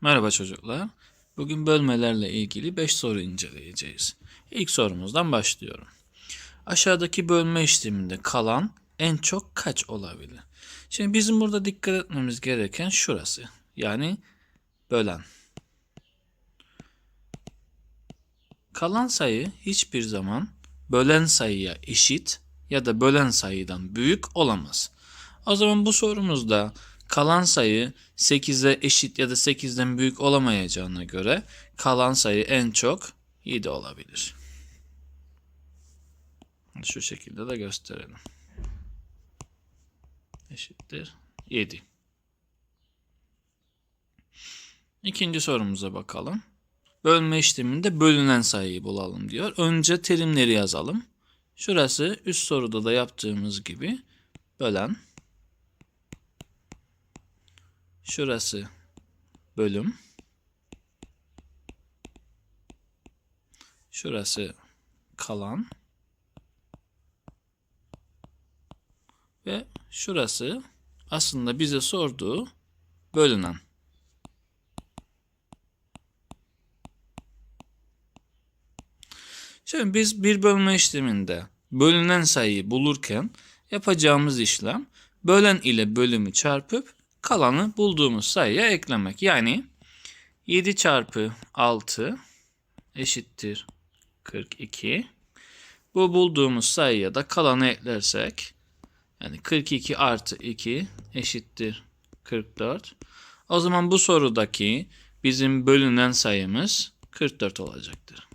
Merhaba çocuklar. Bugün bölmelerle ilgili 5 soru inceleyeceğiz. İlk sorumuzdan başlıyorum. Aşağıdaki bölme işleminde kalan en çok kaç olabilir? Şimdi bizim burada dikkat etmemiz gereken şurası. Yani bölen. Kalan sayı hiçbir zaman bölen sayıya eşit ya da bölen sayıdan büyük olamaz. O zaman bu sorumuzda kalan sayı 8'e eşit ya da 8'den büyük olamayacağına göre kalan sayı en çok 7 olabilir. Şu şekilde de gösterelim. Eşittir 7. İkinci sorumuza bakalım. Bölme işleminde bölünen sayıyı bulalım diyor. Önce terimleri yazalım. Şurası üst soruda da yaptığımız gibi bölen. Şurası bölüm. Şurası kalan. Ve şurası aslında bize sorduğu bölünen. Şimdi biz bir bölme işleminde bölünen sayıyı bulurken yapacağımız işlem bölen ile bölümü çarpıp kalanı bulduğumuz sayıya eklemek. Yani 7 çarpı 6 eşittir 42. Bu bulduğumuz sayıya da kalanı eklersek yani 42 artı 2 eşittir 44. O zaman bu sorudaki bizim bölünen sayımız 44 olacaktır.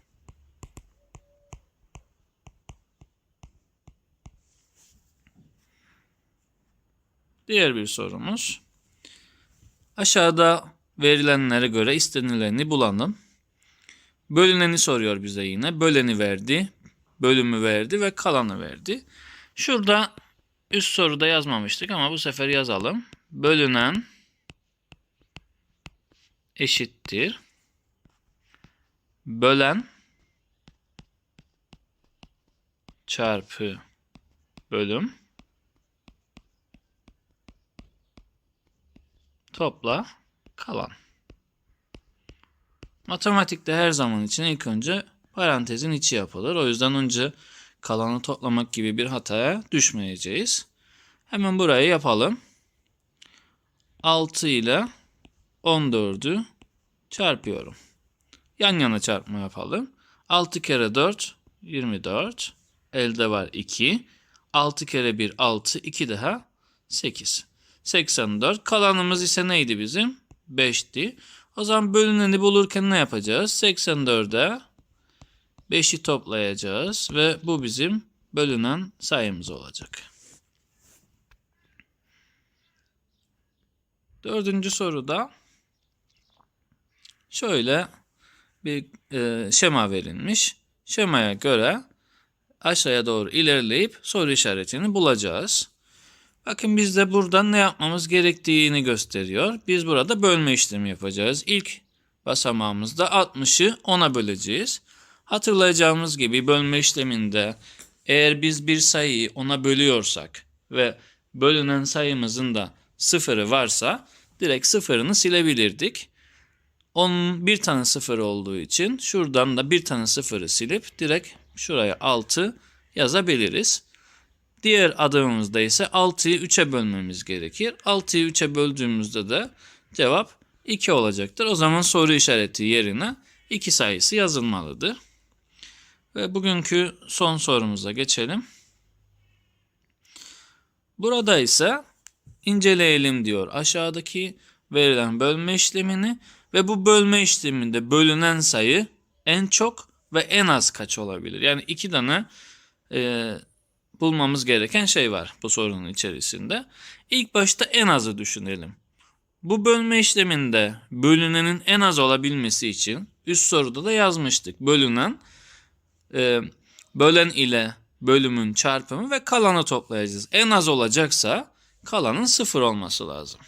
Diğer bir sorumuz. Aşağıda verilenlere göre istenileni bulalım. Bölüneni soruyor bize yine. Böleni verdi, bölümü verdi ve kalanı verdi. Şurada üst soruda yazmamıştık ama bu sefer yazalım. Bölünen eşittir. Bölen çarpı bölüm topla kalan. Matematikte her zaman için ilk önce parantezin içi yapılır. O yüzden önce kalanı toplamak gibi bir hataya düşmeyeceğiz. Hemen burayı yapalım. 6 ile 14'ü çarpıyorum. Yan yana çarpma yapalım. 6 kere 4 24. Elde var 2. 6 kere 1 6. 2 daha 8. 84. Kalanımız ise neydi bizim? 5'ti. O zaman bölüneni bulurken ne yapacağız? 84'e 5'i toplayacağız ve bu bizim bölünen sayımız olacak. Dördüncü soruda şöyle bir e, şema verilmiş. Şemaya göre aşağıya doğru ilerleyip soru işaretini bulacağız. Bakın biz de buradan ne yapmamız gerektiğini gösteriyor. Biz burada bölme işlemi yapacağız. İlk basamağımızda 60'ı 10'a böleceğiz. Hatırlayacağımız gibi bölme işleminde eğer biz bir sayıyı 10'a bölüyorsak ve bölünen sayımızın da sıfırı varsa direkt sıfırını silebilirdik. Onun bir tane sıfır olduğu için şuradan da bir tane sıfırı silip direkt şuraya 6 yazabiliriz. Diğer adımımızda ise 6'yı 3'e bölmemiz gerekir. 6'yı 3'e böldüğümüzde de cevap 2 olacaktır. O zaman soru işareti yerine 2 sayısı yazılmalıdır. Ve bugünkü son sorumuza geçelim. Burada ise inceleyelim diyor. Aşağıdaki verilen bölme işlemini ve bu bölme işleminde bölünen sayı en çok ve en az kaç olabilir? Yani iki tane e, bulmamız gereken şey var bu sorunun içerisinde. İlk başta en azı düşünelim. Bu bölme işleminde bölünenin en az olabilmesi için üst soruda da yazmıştık. Bölünen e, bölen ile bölümün çarpımı ve kalanı toplayacağız. En az olacaksa kalanın sıfır olması lazım.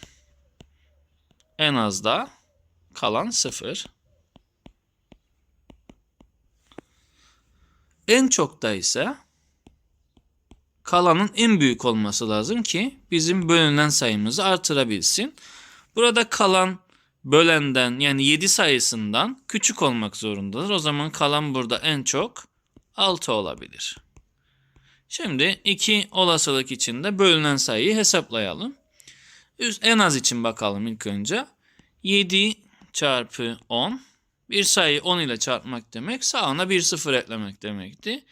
En az da kalan sıfır. En çok da ise kalanın en büyük olması lazım ki bizim bölünen sayımızı artırabilsin. Burada kalan bölenden yani 7 sayısından küçük olmak zorundadır. O zaman kalan burada en çok 6 olabilir. Şimdi iki olasılık içinde bölünen sayıyı hesaplayalım. En az için bakalım ilk önce. 7 çarpı 10. Bir sayıyı 10 ile çarpmak demek sağına bir sıfır eklemek demekti.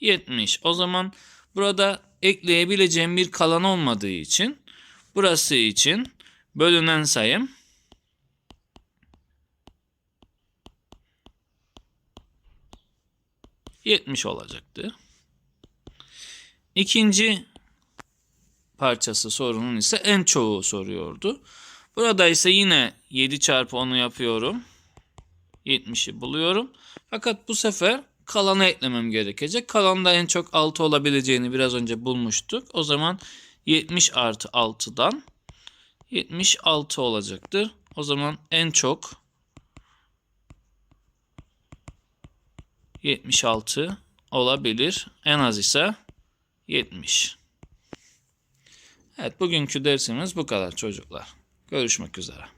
70. O zaman burada ekleyebileceğim bir kalan olmadığı için burası için bölünen sayım 70 olacaktır. İkinci parçası sorunun ise en çoğu soruyordu. Burada ise yine 7 çarpı 10'u yapıyorum. 70'i buluyorum. Fakat bu sefer kalanı eklemem gerekecek. Kalanda en çok 6 olabileceğini biraz önce bulmuştuk. O zaman 70 artı 6'dan 76 olacaktır. O zaman en çok 76 olabilir. En az ise 70. Evet bugünkü dersimiz bu kadar çocuklar. Görüşmek üzere.